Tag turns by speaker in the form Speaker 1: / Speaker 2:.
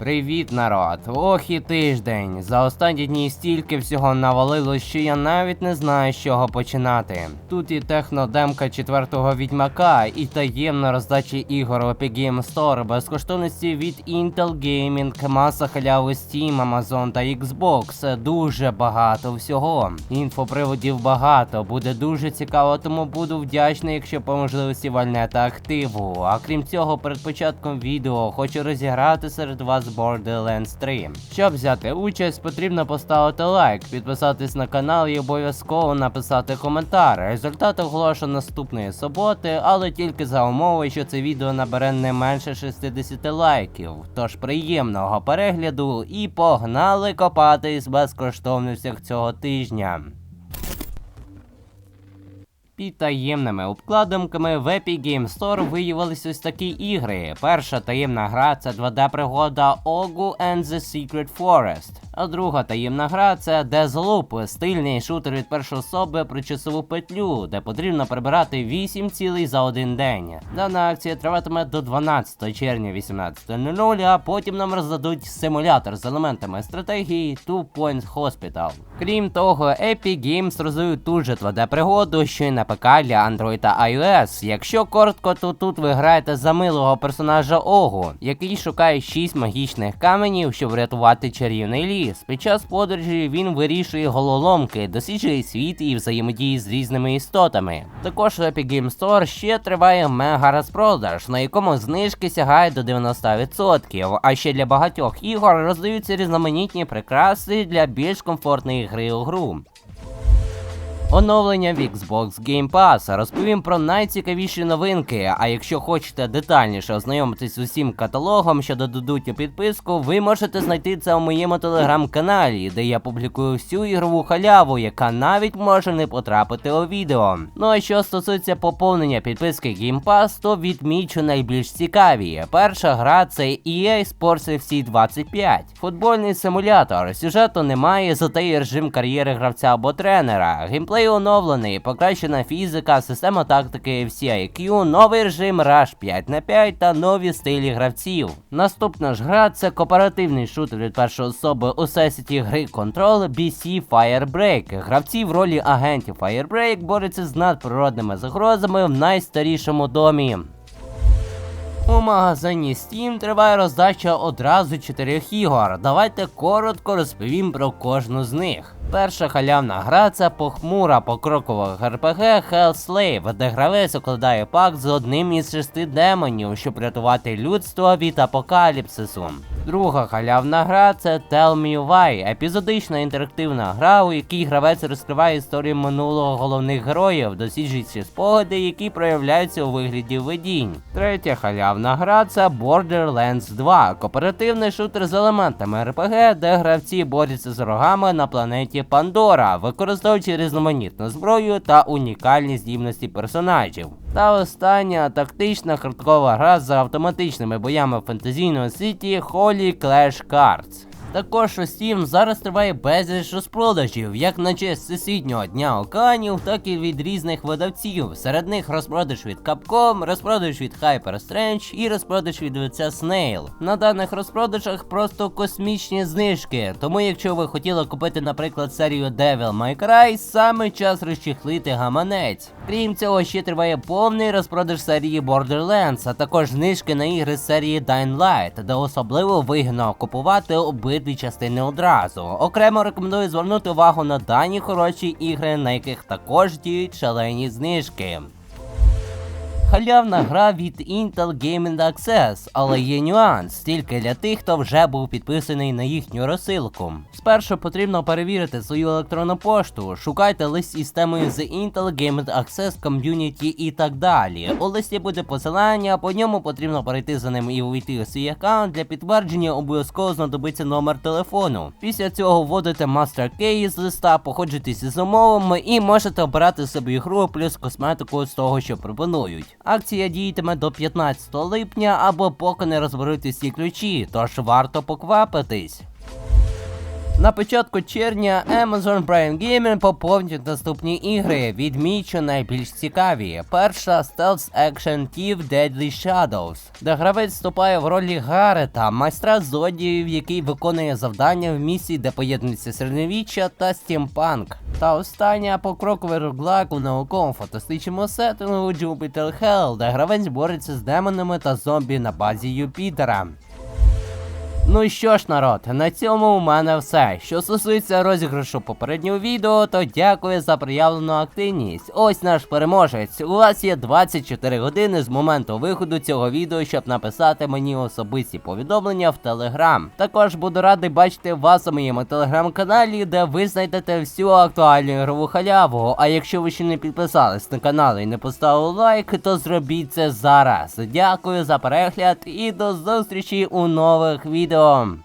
Speaker 1: Привіт, народ! Ох і тиждень. За останні дні стільки всього навалилось, що я навіть не знаю, з чого починати. Тут і технодемка четвертого відьмака, і таємна роздача ігор у Epic Game Store, безкоштовності від Intel Gaming, маса халяви Steam, Amazon та Xbox. Дуже багато всього. Інфоприводів багато, буде дуже цікаво, тому буду вдячний, якщо по можливості вальнете активу. А крім цього, перед початком відео хочу розіграти серед вас Borderlands 3. Щоб взяти участь, потрібно поставити лайк, підписатись на канал і обов'язково написати коментар. Результат оголошу наступної суботи, але тільки за умови, що це відео набере не менше 60 лайків. Тож приємного перегляду і погнали копатись безкоштовностях цього тижня. Під таємними обкладинками в Epic Game Store виявились ось такі ігри. Перша таємна гра це 2D-пригода Ogu and the Secret Forest. А друга таємна гра це Deathloop, стильний шутер від першої особи про часову петлю, де потрібно прибирати 8 цілей за один день. Дана акція триватиме до 12 червня 18.00, а потім нам роздадуть симулятор з елементами стратегії Two Point Hospital. Крім того, Epic Games розвивають ту же 2D-пригоду, що й на ПК для Android та iOS. Якщо коротко, то тут ви граєте за милого персонажа Огу, який шукає 6 магічних каменів, щоб врятувати чарівний ліс. Під час подорожі він вирішує головоломки, досліджує світ і взаємодіє з різними істотами. Також в Epic Game Store ще триває мега розпродаж, на якому знижки сягають до 90%, а ще для багатьох ігор роздаються різноманітні прикраси для більш комфортної гри у гру. Оновлення в Xbox Game Pass. Розповім про найцікавіші новинки. А якщо хочете детальніше ознайомитись з усім каталогом, що додадуть у підписку, ви можете знайти це у моєму телеграм-каналі, де я публікую всю ігрову халяву, яка навіть може не потрапити у відео. Ну а що стосується поповнення підписки Game Pass, то відмічу найбільш цікаві. Перша гра це EA Sports FC 25. Футбольний симулятор. Сюжету немає, зате є режим кар'єри гравця або тренера. Геймплей оновлений, покращена фізика, система тактики FC IQ, новий режим Rush 5 на 5 та нові стилі гравців. Наступна ж гра це кооперативний шутер від першої особи у сесіті гри Control BC Firebreak. Гравці в ролі агентів Firebreak борються з надприродними загрозами в найстарішому домі. У магазині Steam триває роздача одразу чотирьох ігор. Давайте коротко розповім про кожну з них. Перша халявна гра це похмура покрокова РПГ Hell де гравець укладає пакт з одним із шести демонів, щоб рятувати людство від апокаліпсису. Друга халявна гра це Tell Me Why, епізодична інтерактивна гра, у якій гравець розкриває історію минулого головних героїв, досліджуючи спогади, які проявляються у вигляді видінь. Третя халявна гра це Borderlands 2, кооперативний шутер з елементами РПГ, де гравці борються з ворогами на планеті Пандора, використовуючи різноманітну зброю та унікальні здібності персонажів. Та остання тактична харткова гра за автоматичними боями в світі Holy Clash Cards. Також у Steam зараз триває безліч розпродажів, як на честь всесвітнього дня океанів, так і від різних видавців. Серед них розпродаж від Capcom, розпродаж від Hyper Strange і розпродаж від лиця Snail. На даних розпродажах просто космічні знижки. Тому, якщо ви хотіли купити, наприклад, серію Devil May Cry, саме час розчехлити гаманець. Крім цього, ще триває повний розпродаж серії Borderlands, а також знижки на ігри серії Dying Light, де особливо вигідно купувати обидві частини одразу. Окремо рекомендую звернути увагу на дані хороші ігри, на яких також діють шалені знижки. Халявна гра від Intel Gaming Access, але є нюанс тільки для тих, хто вже був підписаний на їхню розсилку. Спершу потрібно перевірити свою електронну пошту, шукайте лист із темою The Intel Gaming Access Community і так далі. У листі буде посилання, по ньому потрібно перейти за ним і увійти у свій аккаунт. Для підтвердження обов'язково знадобиться номер телефону. Після цього вводите Master Key з листа, походжуйтесь із умовами і можете обирати собі гру плюс косметику з того, що пропонують. Акція діятиме до 15 липня або поки не розберуть усі ключі, тож варто поквапитись. На початку червня Amazon Prime Gaming поповнюють наступні ігри. Відмічу найбільш цікаві. Перша Stealth Action Thief Deadly Shadows, де гравець вступає в ролі Гарета, майстра злодіїв, який виконує завдання в місії, де поєднується середньовіччя та стімпанк. Та остання покроковий роглайк у науковому фантастичному сеттингу Jupiter Hell, де гравець бореться з демонами та зомбі на базі Юпітера. Ну що ж, народ, на цьому у мене все. Що стосується розіграшу попереднього відео, то дякую за проявлену активність. Ось наш переможець. У вас є 24 години з моменту виходу цього відео, щоб написати мені особисті повідомлення в Телеграм. Також буду радий бачити вас у моєму телеграм-каналі, де ви знайдете всю актуальну ігрову халяву. А якщо ви ще не підписались на канал і не поставили лайк, то зробіть це зараз. Дякую за перегляд і до зустрічі у нових відео. 해요.